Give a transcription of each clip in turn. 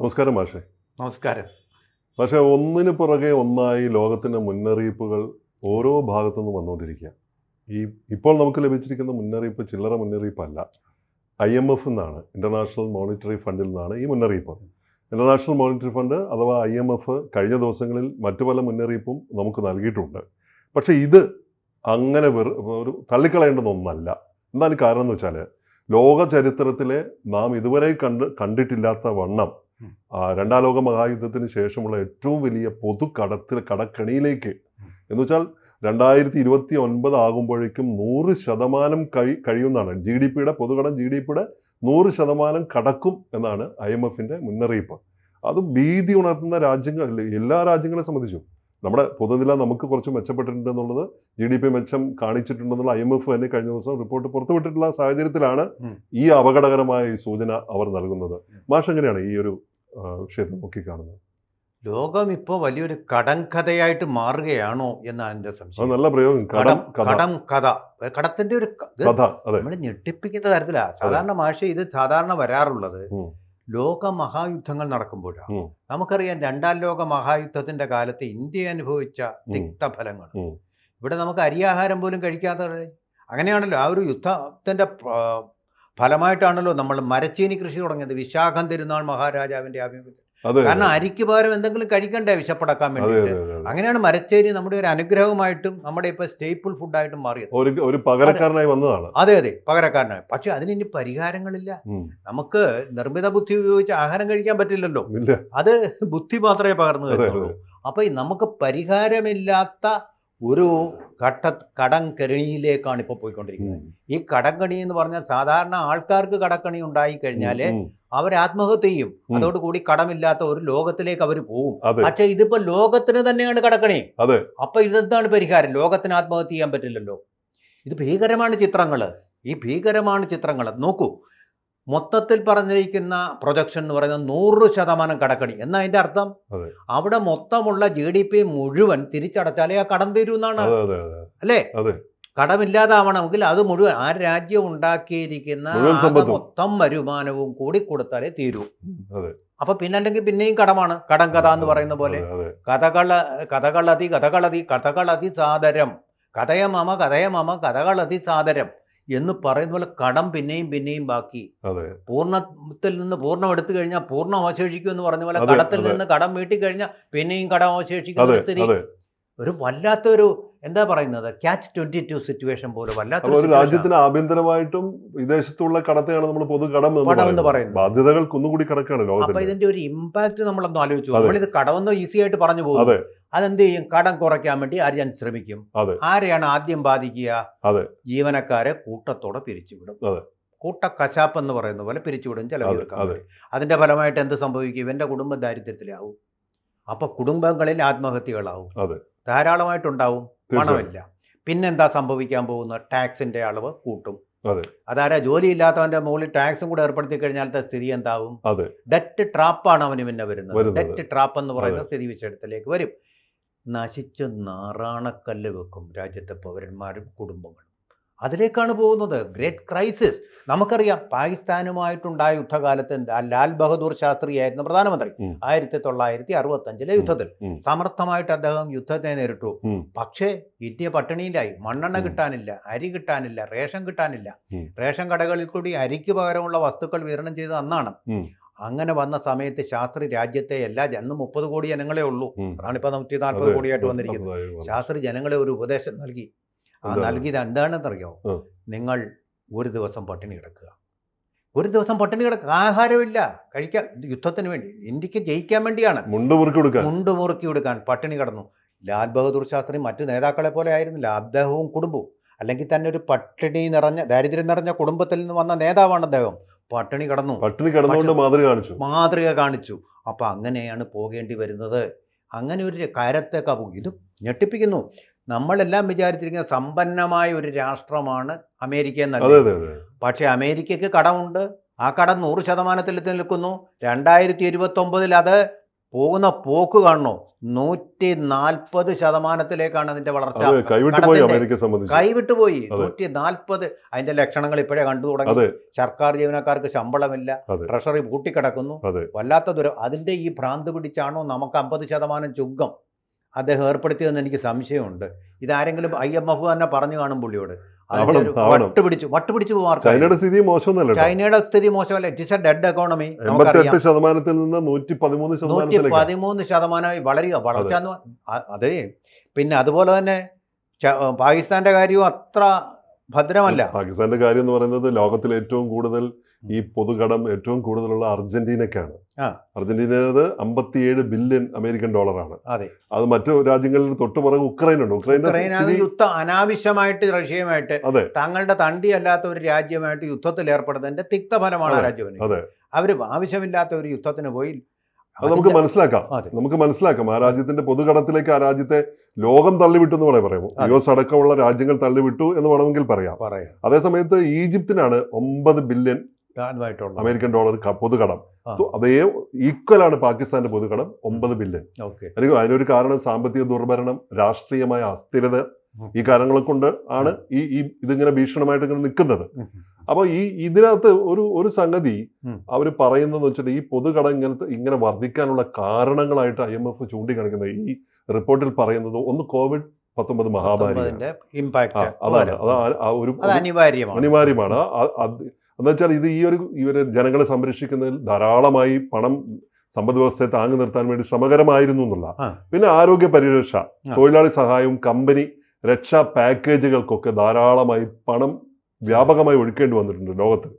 നമസ്കാരം മാഷെ. നമസ്കാരം. പക്ഷേ ഒന്നിന് പുറകെ ഒന്നായി ലോകത്തിന്റെ മുന്നറിയിപ്പുകൾ ഓരോ ഭാഗത്തു നിന്നും വന്നുകൊണ്ടിരിക്കുക. ഈ ഇപ്പോൾ നമുക്ക് ലഭിച്ചിരിക്കുന്ന മുന്നറിയിപ്പ് ചില്ലറ മുന്നറിയിപ്പല്ല. ഐ എം എഫ് എന്നാണ് ഇന്റർനാഷണൽ മോണിറ്ററി ഫണ്ടിൽ നിന്നാണ് ഈ മുന്നറിയിപ്പ്. ഇന്റർനാഷണൽ മോണിറ്ററി ഫണ്ട് അഥവാ ഐ എം എഫ് കഴിഞ്ഞ ദിവസങ്ങളിൽ മറ്റു പല മുന്നറിയിപ്പും നമുക്ക് നൽകിയിട്ടുണ്ട്. പക്ഷേ ഇത് അങ്ങനെ വെറു ഒരു തള്ളിക്കളയേണ്ടുന്ന ഒന്നല്ല. എന്താണ് കാരണം എന്ന് വെച്ചാൽ ലോക ചരിത്രത്തിലെ നാം ഇതുവരെ കണ്ട് കണ്ടിട്ടില്ലാത്ത വണ്ണം രണ്ടാം ലോക മഹായുദ്ധത്തിന് ശേഷമുള്ള ഏറ്റവും വലിയ പൊതു കടത്തിൽ കടക്കണിയിലേക്ക്. എന്ന് വെച്ചാൽ രണ്ടായിരത്തി ഇരുപത്തി ഒൻപത് ആകുമ്പോഴേക്കും നൂറ് ശതമാനം കഴി കഴിയുമെന്നാണ്. ജി ഡി പിയുടെ പൊതുകടം ജി ഡി പിയുടെ നൂറ് ശതമാനം കടക്കും എന്നാണ് ഐ എം എഫിന്റെ മുന്നറിയിപ്പ്. അത് ഭീതി ഉണർത്തുന്ന രാജ്യങ്ങൾ എല്ലാ രാജ്യങ്ങളെ സംബന്ധിച്ചും. നമ്മുടെ പൊതുനില നമുക്ക് കുറച്ച് മെച്ചപ്പെട്ടിട്ടുണ്ട് എന്നുള്ളത് ജി ഡി പി മെച്ചം കാണിച്ചിട്ടുണ്ടെന്നുള്ള ഐ എം എഫ് തന്നെ കഴിഞ്ഞ ദിവസം റിപ്പോർട്ട് പുറത്തുവിട്ടിട്ടുള്ള സാഹചര്യത്തിലാണ് ഈ അപകടകരമായ ഈ സൂചന അവർ നൽകുന്നത്. മാഷ് എങ്ങനെയാണ് ഈ ഒരു വിഷയത്തെ നോക്കിക്കാണുന്നത്. ലോകം ഇപ്പോൾ വലിയൊരു കടം കഥയായിട്ട് മാറുകയാണോ എന്നാണ് എന്റെ സംശയം. നല്ല പ്രയോഗം. കടം കടം കഥ. കടം കഥ. കടത്തിന്റെ ഒരു കഥ നമ്മൾ ഞെട്ടിപ്പിക്കുന്ന തരത്തിലാണ് സാധാരണ ഭാഷ ഇത് സാധാരണ വരാറുള്ളത്. ലോക മഹായുദ്ധങ്ങൾ നടക്കുമ്പോഴാണ് നമുക്കറിയാം രണ്ടാം ലോക മഹായുദ്ധത്തിന്റെ കാലത്ത് ഇന്ത്യ അനുഭവിച്ച. തിക്തഫലങ്ങൾ ഇവിടെ നമുക്ക് അരിയാഹാരം പോലും കഴിക്കാത്ത അങ്ങനെയാണല്ലോ ആ ഒരു യുദ്ധത്തിന്റെ ഫലമായിട്ടാണല്ലോ നമ്മൾ മരച്ചീനി കൃഷി തുടങ്ങിയത്. വിശാഖം തിരുനാൾ മഹാരാജാവിന്റെ ആഭിമുഖ്യത്തിൽ. കാരണം അരിക്ക് പകരം എന്തെങ്കിലും കഴിക്കണ്ടേ വിശപ്പടക്കാൻ വേണ്ടിയിട്ട്. അങ്ങനെയാണ് മരച്ചേരി നമ്മുടെ ഒരു അനുഗ്രഹമായിട്ടും നമ്മുടെ ഇപ്പൊ സ്റ്റേപ്പിൾ ഫുഡായിട്ടും മാറിയത്. ഒരു പകരക്കാരനായി വന്നതാണ്. അതെ അതെ പകരക്കാരനായി. പക്ഷെ അതിന് ഇനി പരിഹാരങ്ങളില്ല. നമുക്ക് നിർമ്മിത ബുദ്ധി ഉപയോഗിച്ച് ആഹാരം കഴിക്കാൻ പറ്റില്ലല്ലോ. അത് ബുദ്ധി മാത്രമേ പകർന്നു അതെ, തരുന്നുള്ളൂ. അപ്പൊ നമുക്ക് പരിഹാരമില്ലാത്ത ഒരു ഘട്ട കടംകണിയിലേക്കാണ് ഇപ്പോൾ പോയിക്കൊണ്ടിരിക്കുന്നത്. ഈ കടംകണി എന്ന് പറഞ്ഞാൽ സാധാരണ ആൾക്കാർക്ക് കടക്കണി ഉണ്ടായി കഴിഞ്ഞാൽ. അവർ ആത്മഹത്യ ചെയ്യും. അതോടുകൂടി കടമില്ലാത്ത ഒരു ലോകത്തിലേക്ക് അവർ പോവും. പക്ഷെ ഇതിപ്പോ ലോകത്തിന് തന്നെയാണ് കടക്കണി. അപ്പൊ ഇതെന്താണ് പരിഹാരം? ലോകത്തിന് ആത്മഹത്യ ചെയ്യാൻ പറ്റില്ലല്ലോ. ഇത് ഭീകരമാണ് ചിത്രങ്ങൾ ഈ ഭീകരമാണ് ചിത്രങ്ങൾ നോക്കൂ മൊത്തത്തിൽ പറഞ്ഞിരിക്കുന്ന പ്രൊജക്ഷൻ എന്ന് പറയുന്നത് നൂറ് ശതമാനം കടക്കണി എന്നാ അതിന്റെ അർത്ഥം? അവിടെ മൊത്തമുള്ള ജി ഡി പി മുഴുവൻ തിരിച്ചടച്ചാലേ ആ കടം തീരൂ എന്നാണ് അല്ലേ. കടമില്ലാതാവണമെങ്കിൽ അത് മുഴുവൻ ആ രാജ്യം ഉണ്ടാക്കിയിരിക്കുന്ന മൊത്തം വരുമാനവും കൂടി കൊടുത്താലേ തീരൂ. അപ്പൊ പിന്നെ അല്ലെങ്കിൽ പിന്നെയും കടമാണ്. കടം കഥ എന്ന് പറയുന്ന പോലെ. കഥകള കഥകളതി കഥകളതി കഥകളതി സാദരം. കഥയ മമ കഥയ മമ കഥകളതി സാദരം. എന്ന് പറയുന്ന പോലെ കടം പിന്നെയും പിന്നെയും ബാക്കി. പൂർണത്തിൽ നിന്ന് പൂർണം എടുത്തു കഴിഞ്ഞാൽ പൂർണം അവശേഷിക്കും എന്ന് പറഞ്ഞ പോലെ കടത്തിൽ നിന്ന് കടം വീട്ടി കഴിഞ്ഞാൽ പിന്നെയും കടം അവശേഷിക്കുന്ന ഒരു വല്ലാത്തൊരു എന്താ പറയുന്നത്? ക്യാച്ച് ട്വന്റി ടു സിറ്റുവേഷൻ പോലും അല്ല. ഒരു രാജ്യത്തിന് ആഭ്യന്തരമായിട്ടും വിദേശത്തുള്ള കടത്തെയാണ് നമ്മൾ പൊതു കടം എന്ന് പറയുന്നത്. ബാധ്യതകൾ കുന്നുകൂടി കിടക്കുകയാണ് അപ്പൊ ഇതിന്റെ ഒരു ഇമ്പാക്ട് നമ്മളൊന്ന് ആലോചിച്ചു നമ്മൾ നമ്മളിത് കടമെന്നോ ഈസി ആയിട്ട് പറഞ്ഞു പോകും അതെ. അതെന്ത് ചെയ്യും? കടം കുറയ്ക്കാൻ വേണ്ടി ആര്യൻ ശ്രമിക്കും. ആരെയാണ് ആദ്യം ബാധിക്കുക. ജീവനക്കാരെ കൂട്ടത്തോടെ പിരിച്ചുവിടും. അതെ. കൂട്ട കശാപ്പ് എന്ന് പറയുന്ന പോലെ പിരിച്ചുവിടും ചില. അതിന്റെ ഫലമായിട്ട് എന്ത് സംഭവിക്കും? ഇവന്റെ കുടുംബം ദാരിദ്ര്യത്തിലാവും. അപ്പൊ കുടുംബങ്ങളിൽ ആത്മഹത്യകളാവും. ധാരാളമായിട്ടുണ്ടാവും. പണമില്ല. പിന്നെന്താ സംഭവിക്കാൻ പോകുന്ന? ടാക്സിന്റെ അളവ് കൂട്ടും. അതെ. അതാരാ ജോലിയില്ലാത്തവന്റെ മുകളിൽ ടാക്സും കൂടെ ഏർപ്പെടുത്തി കഴിഞ്ഞാലത്തെ സ്ഥിതി എന്താവും. ഡെറ്റ് ട്രാപ്പാണ് അവന് പിന്നെ വരുന്നത്. ഡെറ്റ് ട്രാപ്പ് എന്ന് പറയുന്ന സ്ഥിതി വിശേഷത്തിലേക്ക് വരും. നശിച്ച് നാറാണക്കല്ല് വെക്കും രാജ്യത്തെ പൗരന്മാരും കുടുംബങ്ങളും. അതിലേക്കാണ് പോകുന്നത്. ഗ്രേറ്റ് ക്രൈസിസ് നമുക്കറിയാം പാകിസ്ഥാനുമായിട്ടുണ്ടായ യുദ്ധകാലത്ത് ലാൽ ബഹദൂർ ശാസ്ത്രിയായിരുന്നു പ്രധാനമന്ത്രി. ആയിരത്തി തൊള്ളായിരത്തി അറുപത്തഞ്ചിലെ യുദ്ധത്തിൽ. സമർത്ഥമായിട്ട് അദ്ദേഹം യുദ്ധത്തെ നേരിട്ടു. പക്ഷേ ഇന്ത്യ പട്ടിണിയിലായി. മണ്ണെണ്ണ കിട്ടാനില്ല അരി കിട്ടാനില്ല റേഷൻ കിട്ടാനില്ല. റേഷൻ കടകളിൽ കൂടി അരിക്ക് പകരമുള്ള വസ്തുക്കൾ വിതരണം ചെയ്തത് അന്നാണ്. അങ്ങനെ വന്ന സമയത്ത് ശാസ്ത്രി രാജ്യത്തെ എല്ലാ ജനം മുപ്പത് കോടി ജനങ്ങളെ ഉള്ളൂ. അതാണ് ഇപ്പൊ നൂറ്റി നാൽപ്പത് കോടിയായിട്ട് വന്നിരിക്കുന്നത്. ശാസ്ത്രി ജനങ്ങളെ ഒരു ഉപദേശം നൽകി. ആ? നൽകിയത് എന്താണെന്നറിയോ. നിങ്ങൾ ഒരു ദിവസം പട്ടിണി കിടക്കുക. ഒരു ദിവസം പട്ടിണി കിടക്കുക. ആഹാരമില്ല. കഴിക്കാൻ യുദ്ധത്തിന് വേണ്ടി. ഇന്ത്യയ്ക്ക് ജയിക്കാൻ വേണ്ടിയാണ്. മുണ്ട് മുറുക്കി കൊടുക്കാൻ മുണ്ട് മുറുക്കി കൊടുക്കാൻ പട്ടിണി കിടന്നു. ലാൽ ബഹദൂർ ശാസ്ത്രി മറ്റു നേതാക്കളെ പോലെ ആയിരുന്നില്ല. അദ്ദേഹവും കുടുംബവും. അല്ലെങ്കിൽ തന്നെ ഒരു പട്ടിണി നിറഞ്ഞ ദാരിദ്ര്യം നിറഞ്ഞ കുടുംബത്തിൽ നിന്ന് വന്ന നേതാവാണ് അദ്ദേഹം. പട്ടിണി കടന്നു. പട്ടിണി കടന്നുകൊണ്ട് മാതൃക കാണിച്ചു. മാതൃക കാണിച്ചു. അപ്പം അങ്ങനെയാണ് പോകേണ്ടി വരുന്നത്. അങ്ങനെ ഒരു കാര്യത്തേക്കാ പോകും ഇത് ഞെട്ടിപ്പിക്കുന്നു. നമ്മളെല്ലാം വിചാരിച്ചിരിക്കുന്ന സമ്പന്നമായ ഒരു രാഷ്ട്രമാണ് അമേരിക്ക എന്നത് പക്ഷെ അമേരിക്കയ്ക്ക് കടമുണ്ട്. ആ കടം നൂറ് ശതമാനത്തിൽ എത്തി നിൽക്കുന്നു. രണ്ടായിരത്തി ഇരുപത്തൊമ്പതിൽ അത് പോകുന്ന പോക്ക് കാണണോ? നൂറ്റി നാൽപ്പത് ശതമാനത്തിലേക്കാണ് അതിന്റെ വളർച്ച കൈവിട്ടു പോയി. നൂറ്റി നാൽപ്പത് അതിന്റെ ലക്ഷണങ്ങൾ ഇപ്പോഴേ കണ്ടു തുടങ്ങി. സർക്കാർ ജീവനക്കാർക്ക് ശമ്പളമില്ല. ട്രഷറി പൂട്ടിക്കിടക്കുന്നു. വല്ലാത്ത ദുരം അതിന്റെ ഈ ഭ്രാന്ത് പിടിച്ചാണോ നമുക്ക് അമ്പത് ശതമാനം ചുങ്കം? അദ്ദേഹം ഏർപ്പെടുത്തിയതെന്ന് എനിക്ക് സംശയമുണ്ട്. ഇതാരെങ്കിലും ഐ എം എഫ് തന്നെ പറഞ്ഞു കാണും പുള്ളിയോട്. വട്ട് പിടിച്ചു വട്ട് പിടിച്ചു ചൈനയുടെ സ്ഥിതി മോശമൊന്നുമല്ല ചൈനയുടെ സ്ഥിതി മോശമല്ല. It is a dead economy ശതമാനത്തിൽ നിന്ന് നൂറ്റി പതിമൂന്ന് നൂറ്റി പതിമൂന്ന് ശതമാനമായി വളരുക വളർച്ച എന്ന് അതെ. പിന്നെ അതുപോലെ തന്നെ പാകിസ്ഥാന്റെ കാര്യവും അത്ര ഭദ്രമല്ല. പാകിസ്ഥാന്റെ കാര്യം എന്ന് പറയുന്നത് ലോകത്തിൽ ഏറ്റവും കൂടുതൽ ഈ പൊതുകടം ഏറ്റവും കൂടുതലുള്ള അർജന്റീനക്കാണ്. അർജന്റീനത് അമ്പത്തിയേഴ് ബില്യൺ അമേരിക്കൻ ഡോളറാണ്. അതെ. അത് മറ്റു രാജ്യങ്ങളിൽ തൊട്ടുപുറകെ പുറകെ ഉക്രൈൻ ഉണ്ട് ഉക്രൈൻ യുദ്ധം അനാവശ്യമായിട്ട് റഷ്യയുമായിട്ട് തങ്ങളുടെ തണ്ടി അല്ലാത്ത ഒരു രാജ്യമായിട്ട് യുദ്ധത്തിൽ ഏർപ്പെടുന്നതിന്റെ തിക്തഫലമാണ് ആ അതെ, രാജ്യം അതെ. അവർ ആവശ്യമില്ലാത്ത ഒരു യുദ്ധത്തിന് പോയി. അത് നമുക്ക് മനസ്സിലാക്കാം. നമുക്ക് മനസ്സിലാക്കാം. ആ രാജ്യത്തിന്റെ പൊതുകടത്തിലേക്ക് ആ രാജ്യത്തെ ലോകം തള്ളിവിട്ടു എന്ന് വേണേ പറയാം യു എസ് അടക്കമുള്ള രാജ്യങ്ങൾ തള്ളിവിട്ടു എന്ന് വേണമെങ്കിൽ പറയാം. പറയാം. അതേസമയത്ത് ഈജിപ്തിനാണ് ഒമ്പത് ബില്യൺ ആദ്യമായിട്ടുള്ള അമേരിക്കൻ ഡോളർ പൊതുകടം. അതേ ഈക്വൽ ആണ് പാകിസ്ഥാന്റെ പൊതുകടം ഒമ്പത് ബില്യൺ. അല്ലെങ്കിൽ അതിനൊരു കാരണം സാമ്പത്തിക ദുർഭരണം രാഷ്ട്രീയമായ അസ്ഥിരത ഈ കാരണങ്ങളെ കൊണ്ട് ആണ് ഈ ഈ ഇതിങ്ങനെ ഭീഷണമായിട്ട് ഇങ്ങനെ നിൽക്കുന്നത്. അപ്പോൾ ഈ ഇതിനകത്ത് ഒരു ഒരു സംഗതി. അവർ പറയുന്നതെന്ന് വെച്ചാൽ ഈ പൊതുകടം ഇങ്ങനത്തെ ഇങ്ങനെ വർദ്ധിക്കാനുള്ള കാരണങ്ങളായിട്ട് ഐ എം എഫ് ചൂണ്ടിക്കാണിക്കുന്നത് ഈ റിപ്പോർട്ടിൽ പറയുന്നത് ഒന്ന് കോവിഡ് പത്തൊമ്പത് മഹാമാരി അതാണ്. അത് ഒരു അനിവാര്യമാണ്. എന്ന് വെച്ചാൽ ഇത് ഈ ഒരു ഇവർ ജനങ്ങളെ സംരക്ഷിക്കുന്നതിൽ ധാരാളമായി പണം സമ്പദ് വ്യവസ്ഥയെ താങ്ങി നിർത്താൻ വേണ്ടി ശ്രമകരമായിരുന്നു എന്നുള്ള. പിന്നെ ആരോഗ്യ പരിരക്ഷ തൊഴിലാളി സഹായവും കമ്പനി രക്ഷാ പാക്കേജുകൾക്കൊക്കെ ധാരാളമായി പണം വ്യാപകമായി ഒഴുക്കേണ്ടി വന്നിട്ടുണ്ട് ലോകത്ത്.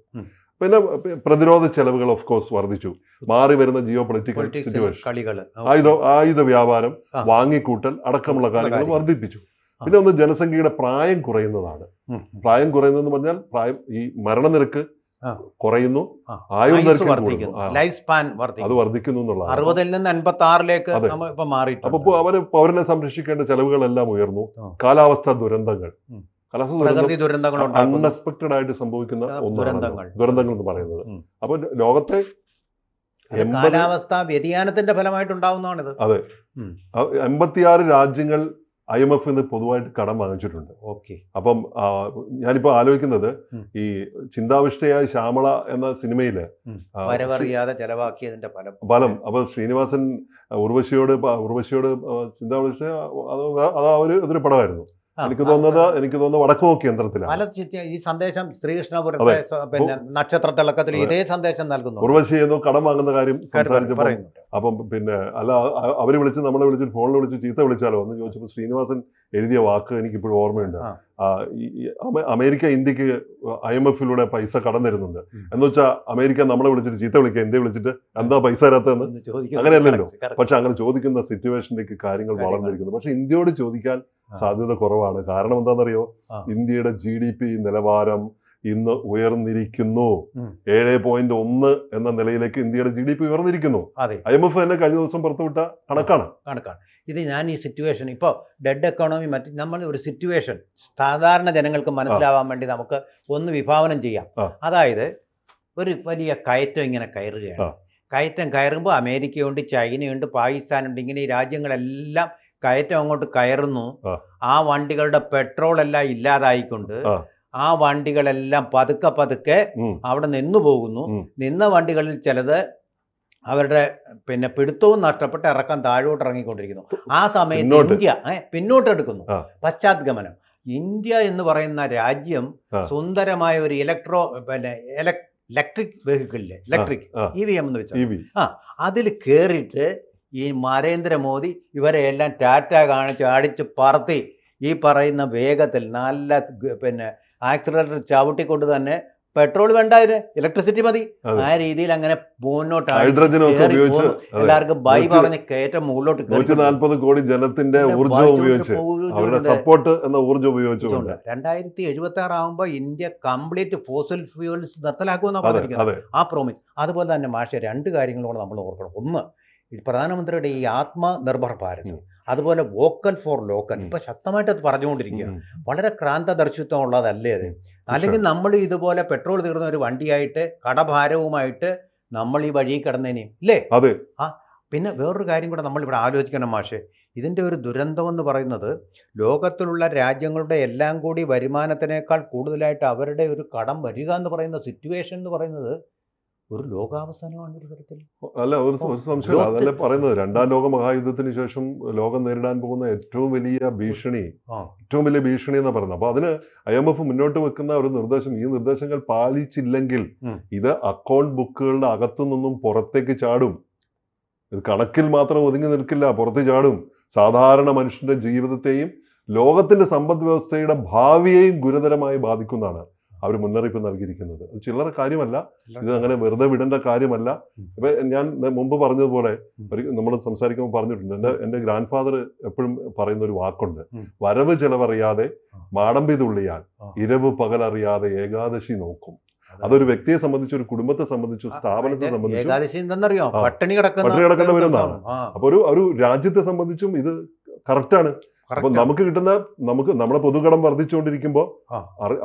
പിന്നെ പ്രതിരോധ ചെലവുകൾ ഓഫ് കോഴ്സ് വർദ്ധിച്ചു. മാറി വരുന്ന ജിയോ പൊളിറ്റിക്കൽ സിറ്റുവേഷൻ. ആയുധ ആയുധ വ്യാപാരം വാങ്ങിക്കൂട്ടൽ അടക്കമുള്ള കാര്യങ്ങൾ. വർദ്ധിപ്പിച്ചു. പിന്നെ ഒന്ന് ജനസംഖ്യയുടെ പ്രായം കുറയുന്നതാണ്. പ്രായം കുറയുന്നതെന്ന് പറഞ്ഞാൽ പ്രായം ഈ മരണനിരക്ക് കുറയുന്നു ലൈഫ് സ്പാൻ അത് വർദ്ധിക്കുന്നു അറുപതിൽ നിന്ന് അൻപത്തി ആറിലേക്ക് അപ്പൊ അവർ പൗരനെ സംരക്ഷിക്കേണ്ട ചെലവുകളെല്ലാം ഉയർന്നു. കാലാവസ്ഥാ ദുരന്തങ്ങൾ. പ്രകൃതി ദുരന്തങ്ങൾ അൺഎക്സ്പെക്ടഡ് ആയിട്ട് സംഭവിക്കുന്ന ദുരന്തങ്ങൾ. ദുരന്തങ്ങൾ എന്ന് പറയുന്നത്. അപ്പൊ ലോകത്തെ കാലാവസ്ഥ വ്യതിയാനത്തിന്റെ ഫലമായിട്ടുണ്ടാവുന്നതാണിത്. അതെ. എൺപത്തിയാറ് രാജ്യങ്ങൾ ഐ എം എഫ് പൊതുവായിട്ട് കടം വാങ്ങിച്ചിട്ടുണ്ട്. ഓക്കെ. അപ്പം ഞാനിപ്പോ ആലോചിക്കുന്നത്. ഈ ചിന്താവിഷ്ടയായ ശ്യാമള എന്ന സിനിമയിൽ ആ, വരവറിയാതെ ചെലവാക്കിയതിന്റെ ഫലം. ഫലം. അപ്പൊ ശ്രീനിവാസൻ ഉർവശിയോട് ഉർവശിയോട് ചിന്താവിഷ്ട അത് അത് ഒരു ഇതൊരു പടമായിരുന്നു. എനിക്ക് തോന്നുന്നത് എനിക്ക് തോന്നുന്നത് വടക്കു നോക്കി യന്ത്രത്തിലാണ് ഈ സന്ദേശം ശ്രീകൃഷ്ണപുരത്തെ പിന്നെ നക്ഷത്ര തിളക്കത്തിൽ ഇതേ സന്ദേശം നൽകുന്നു ഉർവശി എന്നോ കടം വാങ്ങുന്ന കാര്യം സംസാരിച്ചപ്പോൾ അപ്പം പിന്നെ അല്ല അവർ വിളിച്ച് നമ്മളെ വിളിച്ച് ഫോണിൽ വിളിച്ച് ചീത്ത വിളിച്ചാലോ എന്ന് ചോദിച്ചപ്പോൾ ശ്രീനിവാസൻ എഴുതിയ വാക്ക് എനിക്കിപ്പോഴും ഓർമ്മയുണ്ട്. അമേരിക്ക ഇന്ത്യയ്ക്ക് ഐ എം എഫിലൂടെ പൈസ കടം തരുന്നുണ്ട്. എന്ന് വെച്ചാൽ അമേരിക്ക നമ്മളെ വിളിച്ചിട്ട് ചീത്ത വിളിക്കുക ഇന്ത്യ വിളിച്ചിട്ട്? എന്താ പൈസ തരാത്തതെന്ന് അങ്ങനെയല്ലല്ലോ. പക്ഷെ അങ്ങനെ ചോദിക്കുന്ന സിറ്റുവേഷനിലേക്ക് കാര്യങ്ങൾ. വളർന്നിരിക്കുന്നു. പക്ഷെ ഇന്ത്യയോട് ചോദിക്കാൻ. സാധ്യത കുറവാണ്. കാരണം എന്താണെന്നറിയോ. ഇന്ത്യയുടെ ജി ഡി പി നിലവാരം ഇന്ന് ഉയർന്നിരിക്കുന്നു. ഏഴ് പോയിന്റ് ഒന്ന് എന്ന നിലയിലേക്ക് ഇന്ത്യയുടെ ജി ഡി പി ഉയർന്നിരിക്കുന്നു. അതെ. ഐ എം എഫ് തന്നെ കഴിഞ്ഞ ദിവസം പുറത്തുവിട്ട കണക്കാണ്. കണക്കാണ്. ഇത് ഞാൻ ഈ സിറ്റുവേഷൻ ഇപ്പോൾ ഡെഡ് എക്കോണമി മറ്റ് നമ്മൾ ഒരു സിറ്റുവേഷൻ സാധാരണ ജനങ്ങൾക്ക് മനസ്സിലാവാൻ വേണ്ടി നമുക്ക് ഒന്ന് വിഭാവനം ചെയ്യാം. അതായത് ഒരു വലിയ കയറ്റം ഇങ്ങനെ കയറുകയാണ്. കയറ്റം കയറുമ്പോൾ അമേരിക്കയുണ്ട് ചൈനയുണ്ട് പാകിസ്ഥാനുണ്ട് ഇങ്ങനെ ഈ രാജ്യങ്ങളെല്ലാം കയറ്റം അങ്ങോട്ട് കയറുന്നു. ആ. ആ വണ്ടികളുടെ പെട്രോൾ എല്ലാം ഇല്ലാതായിക്കൊണ്ട് ആ. വണ്ടികളെല്ലാം പതുക്കെ പതുക്കെ. അവിടെ നിന്നു പോകുന്നു. നിന്ന വണ്ടികളിൽ ചിലത് അവരുടെ പിന്നെ പിടുത്തവും നഷ്ടപ്പെട്ട് ഇറക്കം താഴോട്ട് ഇറങ്ങിക്കൊണ്ടിരിക്കുന്നു. ആ സമയത്ത് ഇന്ത്യ പിന്നോട്ട് പിന്നോട്ടെടുക്കുന്നു. പശ്ചാത്തഗമനം ഇന്ത്യ എന്ന് പറയുന്ന രാജ്യം സുന്ദരമായ ഒരു ഇലക്ട്രോ പിന്നെ ഇലക്ട്രിക് വെഹിക്കിളില്ലേ? ഇലക്ട്രിക്. ഇ വി എം എന്ന് വെച്ചാൽ ആ അതിൽ കയറിയിട്ട് ഈ നരേന്ദ്രമോദി ഇവരെ എല്ലാം ടാറ്റ കാണിച്ച് അടിച്ച് പറത്തി ഈ പറയുന്ന വേഗത്തിൽ നല്ല പിന്നെ ആക്സിലേറ്റർ ചവിട്ടിക്കൊണ്ട് തന്നെ പെട്രോൾ വേണ്ട അതിന് ഇലക്ട്രിസിറ്റി മതി. ആ രീതിയിൽ അങ്ങനെ മുന്നോട്ടാണ് എല്ലാവർക്കും ബൈ പറഞ്ഞ് കയറ്റം മുകളിലോട്ട് നൂറ്റി നാൽപ്പത് കോടി ജനത്തിന്റെ ഊർജം ഉപയോഗിച്ച്. അവരുടെ സപ്പോർട്ട് എന്ന ഊർജം ഉപയോഗിച്ചുകൊണ്ട്. രണ്ടായിരത്തി എഴുപത്തി ആറ് ആകുമ്പോൾ ഇന്ത്യ കംപ്ലീറ്റ് ഫോസിൽ ഫ്യൂൽസ് നിർത്തലാക്കുമെന്നാണ് പറഞ്ഞിരിക്കുന്നത്. ആ പ്രോമിസ് അതുപോലെ തന്നെ മാഷെ രണ്ട് കാര്യങ്ങളോട് നമ്മൾ ഓർക്കണം. ഒന്ന് പ്രധാനമന്ത്രിയുടെ ഈ ആത്മനിർഭർ ഭാരത്. അതുപോലെ വോക്കൽ ഫോർ ലോക്കൽ. ഇപ്പൊ ശക്തമായിട്ട് അത് പറഞ്ഞുകൊണ്ടിരിക്കുക. വളരെ ക്രാന്തദർശിത്വം ഉള്ളതല്ലേ അത്? അല്ലെങ്കിൽ നമ്മൾ ഇതുപോലെ പെട്രോൾ തീർന്ന ഒരു വണ്ടിയായിട്ട് കടഭാരവുമായിട്ട് നമ്മൾ ഈ വഴി കിടന്നേനെയും ഇല്ലേ? അതെ. പിന്നെ വേറൊരു കാര്യം കൂടെ നമ്മളിവിടെ ആലോചിക്കണം മാഷെ. ഇതിന്റെ ഒരു ദുരന്തം എന്ന് പറയുന്നത് ലോകത്തിലുള്ള രാജ്യങ്ങളുടെ എല്ലാം കൂടി വരുമാനത്തിനേക്കാൾ കൂടുതലായിട്ട് അവരുടെ ഒരു കടം വരിക എന്ന് പറയുന്ന സിറ്റുവേഷൻ എന്ന് പറയുന്നത് ഒരു ലോകാവസാനമാണ് ഒരു തരത്തിൽ. അല്ല ഒരു സംശയം. അതല്ലേ പറയുന്നത്? രണ്ടാം ലോക മഹായുദ്ധത്തിന് ശേഷം ലോകം നേരിടാൻ പോകുന്ന ഏറ്റവും വലിയ ഭീഷണി ഏറ്റവും വലിയ ഭീഷണി എന്ന് പറയുന്നത്. അപ്പൊ അതിന് ഐ എം എഫ് മുന്നോട്ട് വെക്കുന്ന ഒരു നിർദ്ദേശം ഈ നിർദ്ദേശങ്ങൾ പാലിച്ചില്ലെങ്കിൽ ഇത് അക്കൗണ്ട് ബുക്കുകളുടെ അകത്തു നിന്നും പുറത്തേക്ക് ചാടും. ഇത് കണക്കിൽ മാത്രം ഒതുങ്ങി നിൽക്കില്ല പുറത്ത് ചാടും. സാധാരണ മനുഷ്യന്റെ ജീവിതത്തെയും ലോകത്തിന്റെ സമ്പദ് വ്യവസ്ഥയുടെ ഭാവിയെയും ഗുരുതരമായി ബാധിക്കുന്നതാണ്. അവർ മുന്നറിയിപ്പ് നൽകിയിരിക്കുന്നത്. അത് ചില്ലറ കാര്യമല്ല. ഇത് അങ്ങനെ വെറുതെ വിടേണ്ട കാര്യമല്ല. ഇപ്പൊ ഞാൻ മുമ്പ് പറഞ്ഞതുപോലെ നമ്മൾ സംസാരിക്കുമ്പോൾ പറഞ്ഞിട്ടുണ്ട്. എന്റെ എന്റെ ഗ്രാൻഡ് ഫാദർ എപ്പോഴും പറയുന്ന ഒരു വാക്കുണ്ട്. വരവ് ചെലവറിയാതെ. മാടമ്പി തുള്ളിയാൽ. ഇരവ് പകലറിയാതെ ഏകാദശി നോക്കും. അതൊരു വ്യക്തിയെ സംബന്ധിച്ച് ഒരു കുടുംബത്തെ സംബന്ധിച്ച് സ്ഥാപനത്തെ സംബന്ധിച്ചു. പട്ടിണി കിടക്കുന്ന പട്ടിണി കിടക്കേണ്ടി വരുന്നതാണ്. അപ്പൊ ഒരു ഒരു രാജ്യത്തെ സംബന്ധിച്ചും ഇത് കറക്റ്റാണ് അപ്പൊ. നമുക്ക് കിട്ടുന്ന നമുക്ക് നമ്മുടെ പൊതുകടം വർദ്ധിച്ചുകൊണ്ടിരിക്കുമ്പോൾ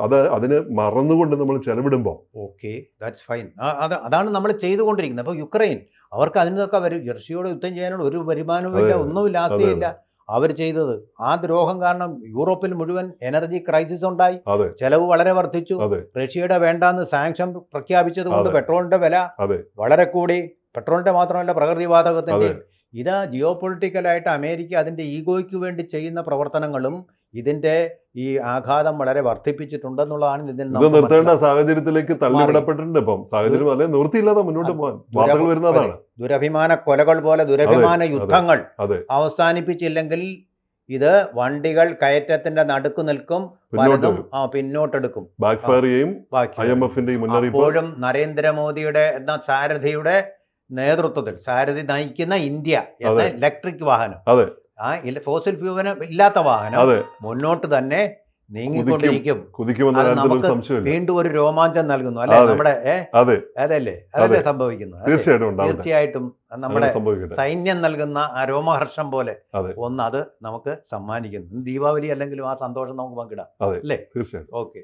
അത് അതിന് മറന്നുകൊണ്ട് നമ്മൾ ചെലവിടുമ്പോൾ ഓക്കെ ദാറ്റ്സ് ഫൈൻ അത് അതാണ് നമ്മൾ ചെയ്തുകൊണ്ടിരിക്കുന്നത്. അപ്പോൾ യുക്രൈൻ അവർക്ക് അതിനൊക്കെ വരും ജർസിയോട് യുദ്ധം ചെയ്യാനുള്ള ഒരു വരുമാനവുമില്ല ഒന്നുമില്ല ആസ്തിയില്ല അവർ ചെയ്തത്. ആ ദ്രോഹം കാരണം യൂറോപ്പിൽ മുഴുവൻ എനർജി ക്രൈസിസ് ഉണ്ടായി. ചെലവ് വളരെ വർദ്ധിച്ചു. റഷ്യയുടെ വേണ്ടാന്ന് സാങ്ഷൻ പ്രഖ്യാപിച്ചത് കൊണ്ട് പെട്രോളിന്റെ വില വളരെ കൂടി. പെട്രോളിന്റെ മാത്രമല്ല പ്രകൃതിവാതകത്തിന്റെ അതെ. ഇത് ജിയോ പൊളിറ്റിക്കലായിട്ട് അമേരിക്ക അതിന്റെ ഈഗോയ്ക്ക് വേണ്ടി ചെയ്യുന്ന പ്രവർത്തനങ്ങളും ഇതിന്റെ ഈ ആഘാതം വളരെ വർദ്ധിപ്പിച്ചിട്ടുണ്ടെന്നുള്ളതാണ് ഇതിൽ നിർത്തേണ്ട. സാഹചര്യത്തിലേക്ക് തള്ളിവിടപ്പെട്ടിട്ടുണ്ട് ഇപ്പം. സാഹചര്യം അല്ലെങ്കിൽ നിവൃത്തിയില്ലാതെ മുന്നോട്ട് പോകാൻ വാർത്തകൾ വരുന്നതാണ്. ദുരഭിമാന കൊലകൾ പോലെ ദുരഭിമാന യുദ്ധങ്ങൾ അവസാനിപ്പിച്ചില്ലെങ്കിൽ ഇത് വണ്ടികൾ കയറ്റത്തിന്റെ നടുക്ക് നിൽക്കും പലതും പിന്നോട്ടെടുക്കും. ബാക്ക് ചെയ്യും. ഐ എം എഫിന്റെ മുന്നറിയിപ്പ്. അപ്പോഴും നരേന്ദ്രമോദിയുടെ എന്ന സാരഥിയുടെ നേതൃത്വത്തിൽ സാരഥി നയിക്കുന്ന ഇന്ത്യ എന്ന ഇലക്ട്രിക് വാഹനം. ആ ഫോസിൽ ഫ്യൂവനം ഇല്ലാത്ത വാഹനം മുന്നോട്ട് തന്നെ നീങ്ങിക്കൊണ്ടിരിക്കും. നമുക്ക് വീണ്ടും ഒരു രോമാഞ്ചം നൽകുന്നു അല്ലെ? നമ്മുടെ അതല്ലേ? അതല്ലേ സംഭവിക്കുന്നത്? തീർച്ചയായിട്ടും നമ്മുടെ സൈന്യം നൽകുന്ന ആ രോമഹർഷം പോലെ ഒന്ന് അത് നമുക്ക് സമ്മാനിക്കുന്നു. ദീപാവലി അല്ലെങ്കിലും ആ സന്തോഷം നമുക്ക് പങ്കിടാം അല്ലേ? തീർച്ചയായിട്ടും. ഓക്കെ.